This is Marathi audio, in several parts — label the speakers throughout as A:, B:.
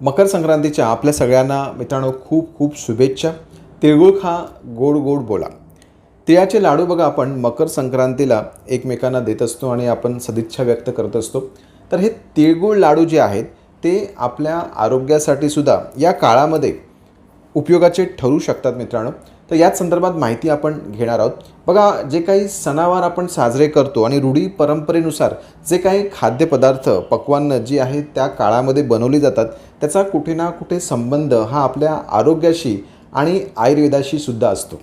A: मकर संक्रांतीच्या आपल्या सगळ्यांना मित्रांनो खूप खूप शुभेच्छा. तिळगुळ खा गोड गोड बोला. तिळाचे लाडू बघा आपण मकर संक्रांतीला एकमेकांना देत असतो आणि आपण सदिच्छा व्यक्त करत असतो. तर हे तिळगुळ लाडू जे आहेत ते आपल्या आरोग्यासाठी सुद्धा या काळामध्ये उपयोगाचे ठरू शकतात मित्रांनो. तर याच संदर्भात माहिती आपण घेणार आहोत. बघा जे काही सणावार आपण साजरे करतो आणि रूढी परंपरेनुसार जे काही खाद्यपदार्थ पक्वान्न जी आहेत त्या काळामध्ये बनवली जातात त्याचा कुठे ना कुठे संबंध हा आपल्या आरोग्याशी आणि आयुर्वेदाशी सुद्धा असतो.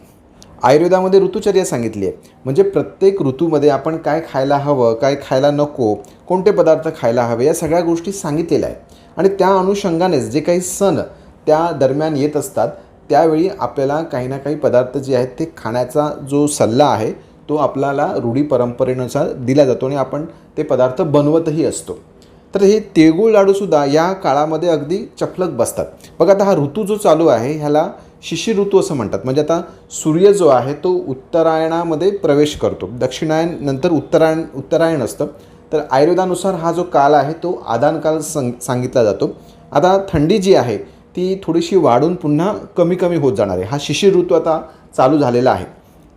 A: आयुर्वेदामध्ये ऋतुचर्या सांगितली आहे. म्हणजे प्रत्येक ऋतूमध्ये आपण काय खायला हवं काय खायला नको कोणते पदार्थ खायला हवे या सगळ्या गोष्टी सांगितलेल्या आहेत. आणि त्या अनुषंगानेच जे काही सण त्या दरम्यान येत असतात त्यावेळी आपल्याला काही ना काही पदार्थ जे आहेत ते खाण्याचा जो सल्ला आहे तो आपल्याला रूढी परंपरेनुसार दिला जातो आणि आपण ते पदार्थ बनवतही असतो. तर हे तिळगुळ लाडूसुद्धा या काळामध्ये अगदी चपलक बसतात. बघा आता हा ऋतू जो चालू आहे ह्याला शिशिर ऋतू असं म्हणतात. म्हणजे आता सूर्य जो आहे तो उत्तरायणामध्ये प्रवेश करतो. दक्षिणायन नंतर उत्तरायण उत्तरायण असतं. तर आयुर्वेदानुसार हा जो काल आहे तो आदान काल सांग सांगितला जातो. आता थंडी जी आहे ती थोडीशी वाढून पुन्हा कमी कमी होत जाणार आहे. हा शिशिर ऋतू आता चालू झालेला आहे.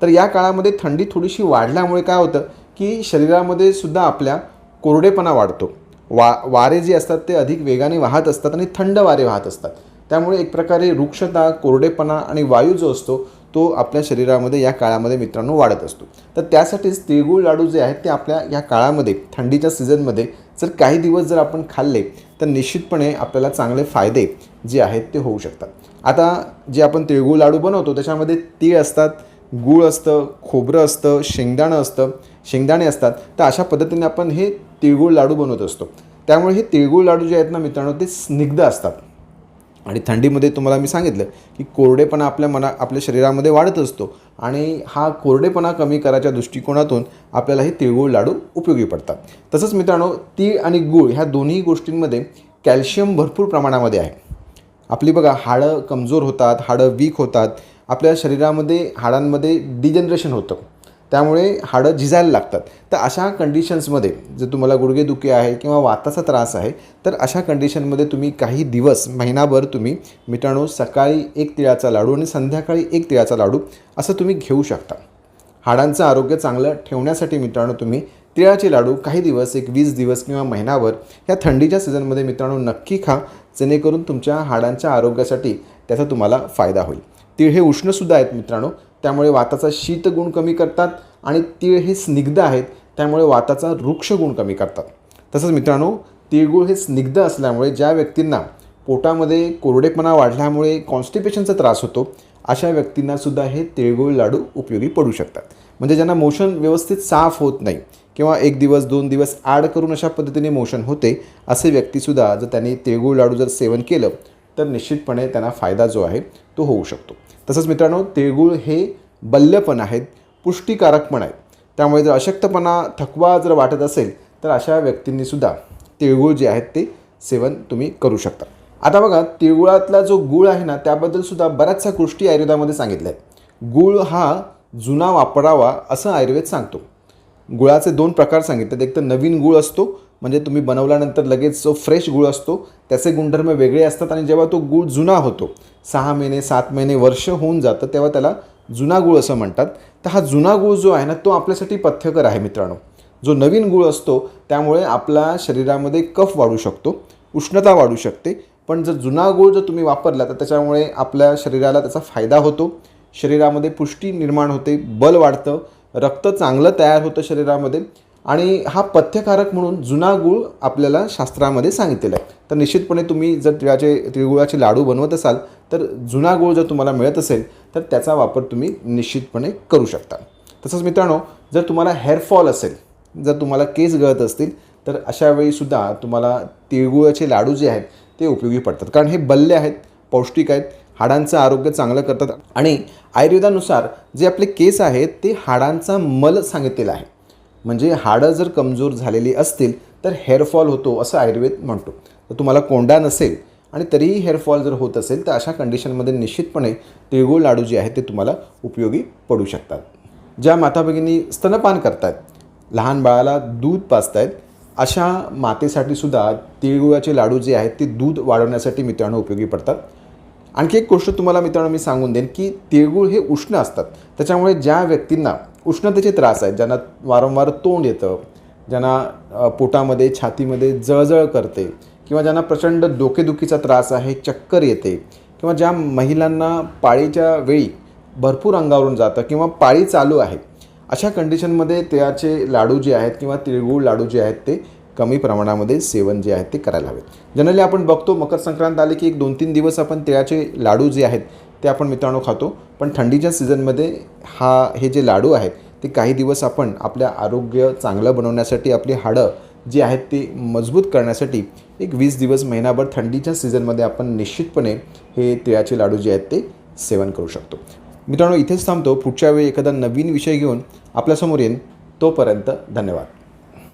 A: तर या काळामध्ये थंडी थोडीशी वाढल्यामुळे काय होतं की शरीरामध्ये सुद्धा आपल्या कोरडेपणा वाढतो. वा वारे जे असतात ते अधिक वेगाने वाहत असतात आणि थंड वारे वाहत असतात. त्यामुळे एक प्रकारे वृक्षता कोरडेपणा आणि वायू जो असतो तो आपल्या शरीरामध्ये या काळामध्ये मित्रांनो वाढत असतो. तर त्यासाठीच तिळगुळ लाडू जे आहेत ते आपल्या या काळामध्ये थंडीच्या सीझनमध्ये जर काही दिवस जर आपण खाल्ले तर निश्चितपणे आपल्याला चांगले फायदे जे आहेत ते होऊ शकतात. आता जे आपण तिळगुळ लाडू बनवतो त्याच्यामध्ये तीळ असतात गूळ असतं खोबरं असतं शेंगदाणं असतं शेंगदाणे असतात. तर अशा पद्धतीने आपण हे तिळगुळ लाडू बनवत असतो. त्यामुळे हे तिळगुळ लाडू जे आहेत ना मित्रांनो ते स्निग्ध असतात. आणि थंडीमध्ये तुम्हाला मी सांगितलं की कोरडेपणा आपल्या मना आपल्या शरीरामध्ये वाढत असतो आणि हा कोरडेपणा कमी करायच्या दृष्टिकोनातून आपल्याला हे तिळगुळ लाडू उपयोगी पडतात. तसंच मित्रांनो तीळ आणि गूळ ह्या दोन्ही गोष्टींमध्ये कॅल्शियम भरपूर प्रमाणामध्ये आहे. आपली बघा हाडं कमजोर होतात हाडं वीक होतात. आपल्या शरीरामध्ये हाडांमध्ये डिजनरेशन होतं. त्यामुळे हाडं झिजायला लागतात. तर अशा कंडिशन्समध्ये जर तुम्हाला गुडघेदुखी आहे किंवा वाताचा त्रास आहे तर अशा कंडिशनमध्ये तुम्ही काही दिवस महिनाभर तुम्ही मित्रांनो सकाळी एक तिळाचा लाडू आणि संध्याकाळी एक तिळाचा लाडू असं तुम्ही घेऊ शकता. हाडांचं आरोग्य चांगलं ठेवण्यासाठी मित्रांनो तुम्ही तिळाचे लाडू काही दिवस एक वीस दिवस किंवा महिनाभर ह्या थंडीच्या सीझनमध्ये मित्रांनो नक्की खा जेणेकरून तुमच्या हाडांच्या आरोग्यासाठी त्याचा तुम्हाला फायदा होईल. तीळ हे उष्णसुद्धा आहेत मित्रांनो त्यामुळे वाताचा शीतगुण कमी करतात आणि तीळ हे स्निग्ध आहेत त्यामुळे वाताचा वृक्ष गुण कमी करतात. तसंच मित्रांनो तिळगुळ हे स्निग्ध असल्यामुळे ज्या व्यक्तींना पोटामध्ये कोरडेपणा वाढल्यामुळे कॉन्स्टिपेशनचा त्रास होतो अशा व्यक्तींनासुद्धा हे तिळगुळ लाडू उपयोगी पडू शकतात. म्हणजे ज्यांना मोशन व्यवस्थित साफ होत नाही किंवा एक दिवस दोन दिवस ॲड करून अशा पद्धतीने मोशन होते असे व्यक्तीसुद्धा जर त्यांनी तिळगुळ लाडू जर सेवन केलं तर निश्चितपणे त्यांना फायदा जो आहे तो होऊ शकतो. तसंच मित्रांनो तिळगुळ हे बल्यपण आहेत पुष्टिकारक पण आहेत. त्यामुळे जर अशक्तपणा थकवा जर वाटत असेल तर अशा व्यक्तींनीसुद्धा तिळगुळ जे आहेत ते सेवन तुम्ही करू शकता. आता बघा तिळगुळातला जो गुळ आहे ना त्याबद्दलसुद्धा बऱ्याचशा गोष्टी आयुर्वेदामध्ये सांगितल्या आहेत. गुळ हा जुना वापरावा असं आयुर्वेद सांगतो. गुळाचे दोन प्रकार सांगितलेत. एक तर नवीन गुळ असतो म्हणजे तुम्ही बनवल्यानंतर लगेच जो फ्रेश गुळ असतो त्याचे गुणधर्म वेगळे असतात आणि जेव्हा तो गुळ जुना होतो सहा महिने सात महिने वर्ष होऊन जातं तेव्हा त्याला जुना गुळ असं म्हणतात. तर हा जुना गुळ जो आहे ना तो आपल्यासाठी पथ्यकर आहे मित्रांनो. जो नवीन गुळ असतो त्यामुळे आपल्या शरीरामध्ये कफ वाढू शकतो उष्णता वाढू शकते. पण जर जुना गुळ जर तुम्ही वापरला तर त्याच्यामुळे आपल्या शरीराला त्याचा फायदा होतो. शरीरामध्ये पुष्टी निर्माण होते बल वाढतं रक्त चांगलं तयार होतं शरीरामध्ये. आणि हा पथ्यकारक म्हणून जुना गूळ आपल्याला शास्त्रामध्ये सांगितलेला आहे. तर निश्चितपणे तुम्ही जर तिळाचे तिळगुळाचे लाडू बनवत असाल तर जुना गूळ जर तुम्हाला मिळत असेल तर त्याचा वापर तुम्ही निश्चितपणे करू शकता. तसंच मित्रांनो जर तुम्हाला हेअरफॉल असेल जर तुम्हाला केस गळत असतील तर अशा वेळीसुद्धा तुम्हाला तिळगुळाचे लाडू जे आहेत ते उपयोगी पडतात. कारण हे बल्ले आहेत पौष्टिक आहेत हाडांचं आरोग्य चांगलं करतात आणि आयुर्वेदानुसार जे आपले केस आहेत ते हाडांचा मल सांगितलेला आहे. म्हणजे हाडं जर कमजोर झालेली असतील तर हेअरफॉल होतो असं आयुर्वेद म्हणतो. तर तुम्हाला कोंडा नसेल आणि तरीही हेअरफॉल जर होत असेल तर अशा कंडिशनमध्ये निश्चितपणे तिळगुळ लाडू जे आहेत ते तुम्हाला उपयोगी पडू शकतात. ज्या माता भगिनी स्तनपान करतायत लहान बाळाला दूध पाजतायत अशा मातेसाठी सुद्धा तिळगुळाचे लाडू जे आहेत ते दूध वाढवण्यासाठी मित्रांनो उपयोगी पडतात. आणखी एक गोष्ट तुम्हाला मित्रांनो मी सांगून देईन की तिळगुळ हे उष्ण असतात. त्याच्यामुळे ज्या व्यक्तींना उष्णतेचे त्रास आहेत ज्यांना वारंवार तोंड येतं ज्यांना पोटामध्ये छातीमध्ये जळजळ करते किंवा ज्यांना प्रचंड डोकेदुखीचा त्रास आहे चक्कर येते किंवा ज्या महिलांना पाळीच्या वेळी भरपूर अंगावरून जातं किंवा पाळी चालू आहे अशा कंडिशनमध्ये त्याचे लाडू जे आहेत किंवा तिळगुळ लाडू जे आहेत ते कमी प्रमाणामध्ये सेवन जे आहेत ते करायला हवेत. जनरली आपण बघतो मकर संक्रांत आले की एक दोन तीन दिवस आपण तिळाचे लाडू जे आहेत ते आपण मित्रांनो खातो पण थंडीच्या सीझनमध्ये हा हे जे लाडू आहेत ते काही दिवस आपण आपल्या आरोग्य चांगलं बनवण्यासाठी आपली हाडं जी आहेत ती मजबूत करण्यासाठी एक वीस दिवस महिनाभर थंडीच्या सीझनमध्ये आपण निश्चितपणे हे तिळाचे लाडू जे आहेत ते सेवन करू शकतो. मित्रांनो इथेच थांबतो. पुढच्या वेळी एखादा नवीन विषय घेऊन आपल्यासमोर येईन. तोपर्यंत धन्यवाद.